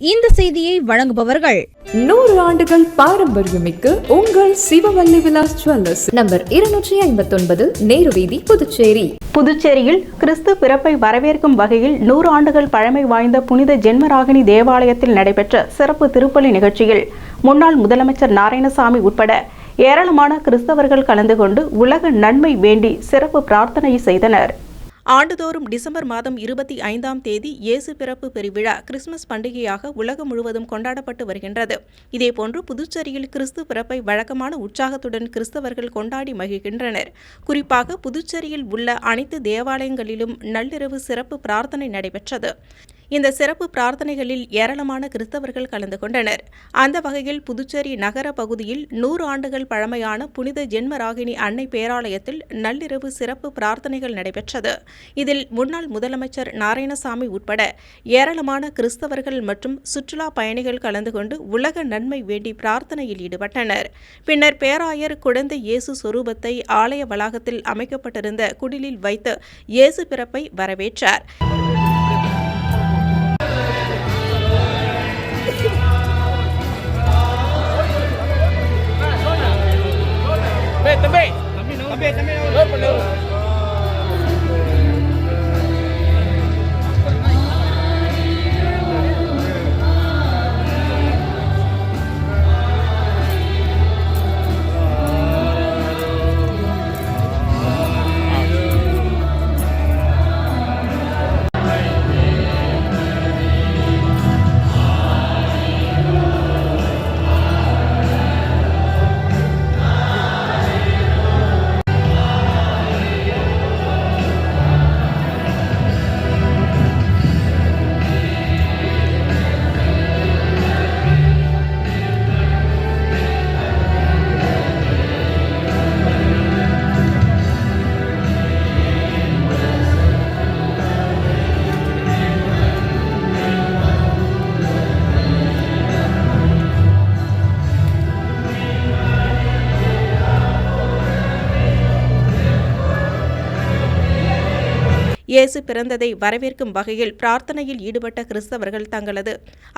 இந்த செய்தியை வழங்குபவர்கள் நூறு ஆண்டுகள் பாரம்பரியமிக்க உங்கள் சிவவல்லி விலாஸ் ஜுவல்லர்ஸ். நம்பர் இருநூற்றி ஐம்பத்தொன்பது நேரு வீதி புதுச்சேரி. புதுச்சேரியில் கிறிஸ்து பிறப்பை வரவேற்கும் வகையில் நூறு ஆண்டுகள் பழமை வாய்ந்த புனித ஜென்மராகினி தேவாலயத்தில் நடைபெற்ற சிறப்பு திருப்பலி நிகழ்ச்சியில் முன்னாள் முதலமைச்சர் நாராயணசாமி உட்பட ஏராளமான கிறிஸ்தவர்கள் கலந்து கொண்டு உலக நன்மை வேண்டி சிறப்பு பிரார்த்தனை செய்தனர். ஆண்டுதோறும் டிசம்பர் மாதம் இருபத்தி ஐந்தாம் தேதி இயேசு பிறப்பு பெருவிழா கிறிஸ்துமஸ் பண்டிகையாக உலகம் முழுவதும் கொண்டாடப்பட்டு வருகின்றது. இதேபோன்று புதுச்சேரியில் கிறிஸ்து பிறப்பை வழக்கமான உற்சாகத்துடன் கிறிஸ்தவர்கள் கொண்டாடி மகிழ்கின்றனர். குறிப்பாக புதுச்சேரியில் உள்ள அனைத்து தேவாலயங்களிலும் நள்ளிரவு சிறப்பு பிரார்த்தனை நடைபெற்றது. இந்த சிறப்பு பிரார்த்தனைகளில் ஏராளமான கிறிஸ்தவர்கள் கலந்து கொண்டனர். அந்த வகையில் புதுச்சேரி நகர பகுதியில் நூறு ஆண்டுகள் பழமையான புனித ஜென்மராகினி அன்னை பேராலயத்தில் நள்ளிரவு சிறப்பு பிரார்த்தனைகள் நடைபெற்றது. இதில் முன்னாள் முதலமைச்சர் நாராயணசாமி உட்பட ஏராளமான கிறிஸ்தவர்கள் மற்றும் சுற்றுலா பயணிகள் கலந்து கொண்டு உலக நன்மை வேண்டி பிரார்த்தனையில் ஈடுபட்டனர். பின்னர் பேராயர் குழந்தை இயேசு சொரூபத்தை ஆலய வளாகத்தில் அமைக்கப்பட்டிருந்த குடிலில் வைத்து இயேசு பிறப்பை வரவேற்றார். இயேசு பிறந்ததை வரவேற்கும் வகையில் பிரார்த்தனையில் ஈடுபட்ட கிறிஸ்தவர்கள் தங்களது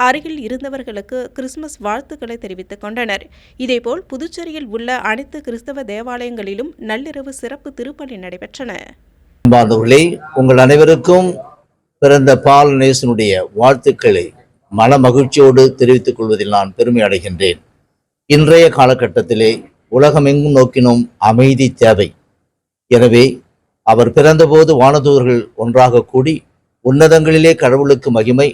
அருகில் இருந்தவர்களுக்கு கிறிஸ்துமஸ் வாழ்த்துக்களை தெரிவித்துக் கொண்டனர். இதேபோல் புதுச்சேரியில் உள்ள அனைத்து கிறிஸ்தவ தேவாலயங்களிலும் நள்ளிரவு சிறப்பு திருப்பலி நடைபெற்றன. உங்கள் அனைவருக்கும் பிறந்த பால் நேசனுடைய வாழ்த்துக்களை மன மகிழ்ச்சியோடு தெரிவித்துக் கொள்வதில் நான் பெருமை அடைகின்றேன். இன்றைய காலகட்டத்திலே உலகமெங்கும் நோக்கினும் அமைதி தேவை. எனவே அவர் பிறந்தபோது வானதூதர்கள் ஒன்றாக கூடி உன்னதங்களிலே கடவுளுக்கு மகிமை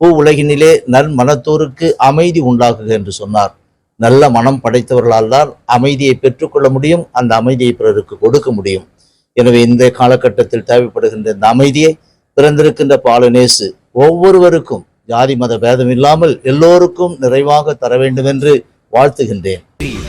பூ உலகினிலே நல் மனத்தோருக்கு அமைதி உண்டாகுக என்று சொன்னார். நல்ல மனம் படைத்தவர்களால் தான் அமைதியை பெற்றுக்கொள்ள முடியும் அந்த அமைதியை பிறருக்கு கொடுக்க முடியும். எனவே இந்த காலகட்டத்தில் தேவைப்படுகின்ற இந்த அமைதியை பிறந்திருக்கின்ற பாலனேசு ஒவ்வொருவருக்கும் ஜாதி மத பேதம் இல்லாமல் எல்லோருக்கும் நிறைவாக தர வேண்டும் என்று வாழ்த்துகின்றேன்.